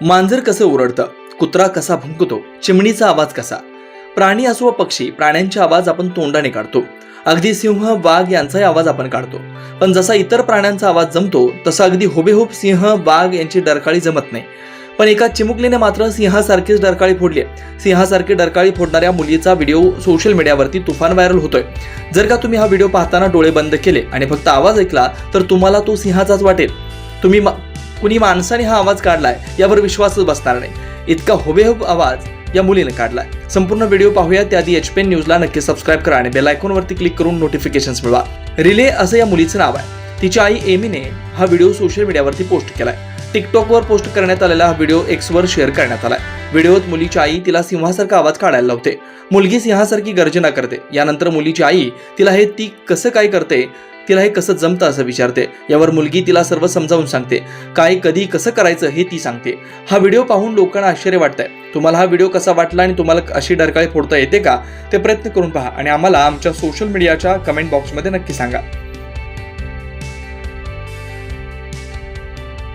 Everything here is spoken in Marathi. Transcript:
मांजर कसं ओरडतं कुत्रा कसा भुंकतो चिमणीचा आवाज कसा? प्राणी असो व पक्षी प्राण्यांचे आवाज आपण तोंडाने काढतो. अगदी सिंह वाघ यांचाही आवाज आपण काढतो. पण जसा इतर प्राण्यांचा आवाज जमतो तसा अगदी हुबेहूब सिंह वाघ यांची डरकाळी जमत नाही. पण एका चिमुकलीने मात्र सिंहासारखीच डरकाळी फोडली आहे. सिंहासारखी डरकाळी फोडणाऱ्या मुलीचा व्हिडिओ सोशल मीडियावरती तुफान व्हायरल होतोय. जर का तुम्ही हा व्हिडिओ पाहताना डोळे बंद केले आणि फक्त आवाज ऐकला तर तुम्हाला तो सिंहाचाच वाटेल. तुम्ही कुणी माणसाने हा आवाज काढलाय यावर विश्वासच बसणार नाही. इतका हुबेहूब आवाज या मुलीने काढलाय. संपूर्ण व्हिडिओ पाहूया त्याआधी एच पी एन न्यूजला नक्की सबस्क्राईब करा आणि बेल आयकॉनवरती क्लिक करून नोटिफिकेशन्स मिळवा. रिले असं या मुलीचं नाव आहे. तिची आई एमीने हा व्हिडिओ सोशल मीडियावरती पोस्ट केलाय. टिकटॉकवर पोस्ट करण्यात आलेला हा व्हिडिओ एक्सवर शेअर करण्यात आलाय. व्हिडिओत मुलीची आई तिला सिंहासारखा आवाज काढायला लावते. मुलगी सिंहासारखी गर्जना करते. यानंतर मुलीची आई तिला हे ती कसं काय करते तिला हे कसं जमतं असं विचारते. यावर मुलगी तिला सर्व समजावून सांगते. काय कधी कसं करायचं हे ती सांगते. हा व्हिडिओ पाहून लोकांना आश्चर्य वाटतंय. तुम्हाला हा व्हिडिओ कसा वाटला आणि तुम्हाला अशी डरकाळी फोडता येते का? ते प्रयत्न करून पहा आणि आम्हाला आमच्या सोशल मीडियाच्या कमेंट बॉक्समध्ये नक्की सांगा.